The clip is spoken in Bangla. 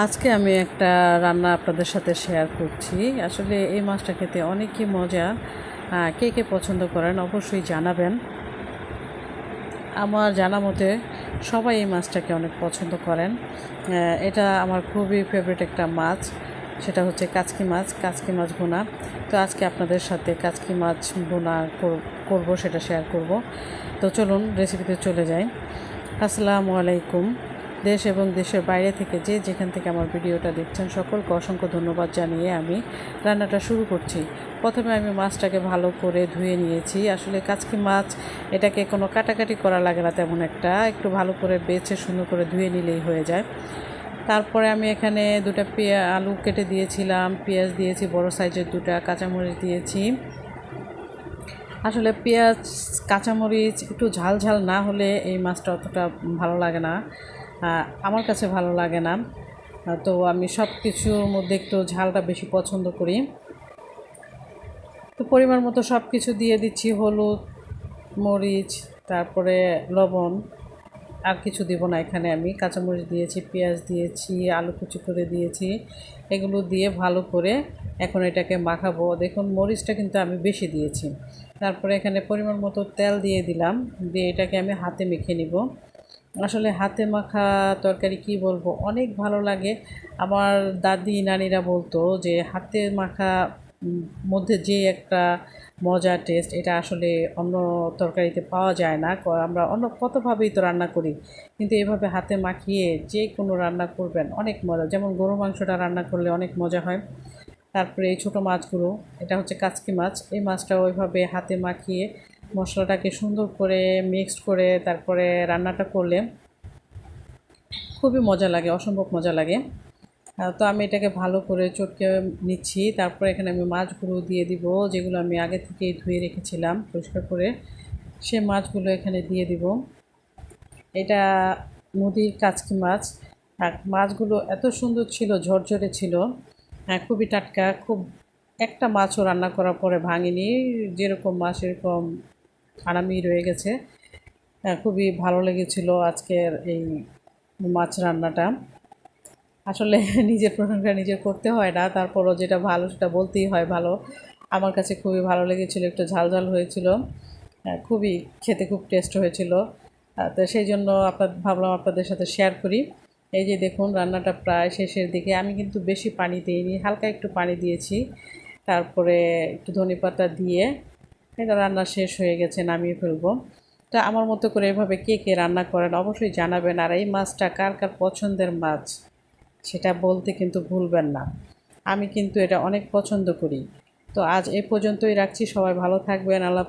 আজকে আমি একটা রান্না আপনাদের সাথে শেয়ার করছি। আসলে এই মাছটা খেতে অনেকই মজা। কে কে পছন্দ করেন অবশ্যই জানাবেন। আমার জানা মতে সবাই এই মাছটাকে অনেক পছন্দ করেন। এটা আমার খুবই ফেভারিট একটা মাছ। সেটা হচ্ছে কাচকি মাছ কাচকি মাছ বোনা তো আজকে আপনাদের সাথে কাচকি মাছ কর- করব, সেটা শেয়ার করব। তো চলুন রেসিপিতে চলে যাই। আসসালামু আলাইকুম। দেশ এবং দেশের বাইরে থেকে যে যেখান থেকে আমার ভিডিওটা দেখছেন সকলকে অসংখ্য ধন্যবাদ জানিয়ে আমি রান্নাটা শুরু করছি। প্রথমে আমি মাছটাকে ভালো করে ধুয়ে নিয়েছি। আসলে কাচকি মাছ, এটাকে কোনো কাটাকাটি করা লাগে না তেমন একটা। একটু ভালো করে বেছে সুন্দর করে ধুয়ে নিলেই হয়ে যায়। তারপরে আমি এখানে দুটো পেঁয়া, আলু কেটে দিয়েছিলাম, পেঁয়াজ দিয়েছি, বড় সাইজের দুটা কাঁচামরিচ দিয়েছি। আসলে পেঁয়াজ, কাঁচামরিচ একটু ঝাল ঝাল না হলে এই মাছটা অতটা ভালো লাগে না। আমার কাছে ভালো লাগে না। তো আমি সব কিছুর মধ্যে একটু ঝালটা বেশি পছন্দ করি। তো পরিমাণ মতো সব কিছু দিয়ে দিচ্ছি, হলুদ, মরিচ, তারপরে লবণ। আর কিছু দিব না এখানে আমি। কাঁচামরিচ দিয়েছি, পেঁয়াজ দিয়েছি, আলু কুচি করে দিয়েছি। এগুলো দিয়ে ভালো করে এখন এটাকে মাখাবো। দেখুন, মরিচটা কিন্তু আমি বেশি দিয়েছি। তারপরে এখানে পরিমাণ মতো তেল দিয়ে দিলাম। দিয়ে এটাকে আমি হাতে মেখে নিব। আসলে হাতে মাখা তরকারি কি বলব? অনেক ভালো লাগে। আমার দাদি, নানিরা বলতো যে হাতে মাখা মধ্যে যে একটা মজা টেস্ট এটা আসলে অন্য তরকারিতে পাওয়া যায় না। আমরা অন্য কতভাবেই তো রান্না করি। কিন্তু এভাবে হাতে মাখিয়ে যে কোনো রান্না করবেন, অনেক মজা। যেমন গরু মাংসটা রান্না করলে অনেক মজা হয়। তারপরে এই ছোটো মাছগুলো, এটা হচ্ছে কাচকি মাছ। এই মাছটা ওইভাবে হাতে মাখিয়ে মশলাটাকে সুন্দর করে মিক্সড করে তারপরে রান্নাটা করলে খুবই মজা লাগে, অসম্ভব মজা লাগে। তো আমি এটাকে ভালো করে চটকে নিচ্ছি। তারপরে এখানে আমি মাছগুলো দিয়ে দিব, যেগুলো আমি আগে থেকেই ধুয়ে রেখেছিলাম পরিষ্কার করে। সে মাছগুলো এখানে দিয়ে দিব। এটা নদীর কাচকি মাছ। আর মাছগুলো এত সুন্দর ছিল, ঝরঝরে ছিল। হ্যাঁ খুবই টাটকা, খুব একটা মাছও রান্না করার পরে ভাঙিনি। যেরকম মাছ এরকম আরামই রয়ে গেছে। হ্যাঁ, খুবই ভালো লেগেছিল আজকের এই মাছ রান্নাটা। আসলে নিজের প্রশংসা নিজে করতে হয় না তারপরও যেটা ভালো সেটা বলতেই হয় ভালো। আমার কাছে খুবই ভালো লেগেছিল একটু ঝাল ঝাল হয়েছিল। খুবই খেতে খুব টেস্ট হয়েছিল। তো সেই জন্য আপনার ভাবলাম আপনাদের সাথে শেয়ার করি। এই যে দেখুন রান্নাটা প্রায় শেষের দিকে আমি কিন্তু বেশি পানি দিইনি হালকা একটু পানি দিয়েছি। তারপরে একটু ধনে পাতা দিয়ে এটা রান্না শেষ হয়ে গেছে, নামিয়ে ফেলব। তা আমার মতো করে এভাবে কে কে রান্না করেন অবশ্যই জানাবেন, আর এই মাছটা কার কার পছন্দের মাছ সেটা বলতে কিন্তু ভুলবেন না। আমি কিন্তু এটা অনেক পছন্দ করি। তো আজ এ পর্যন্তই রাখছি, সবাই ভালো থাকবেন, আল্লাহ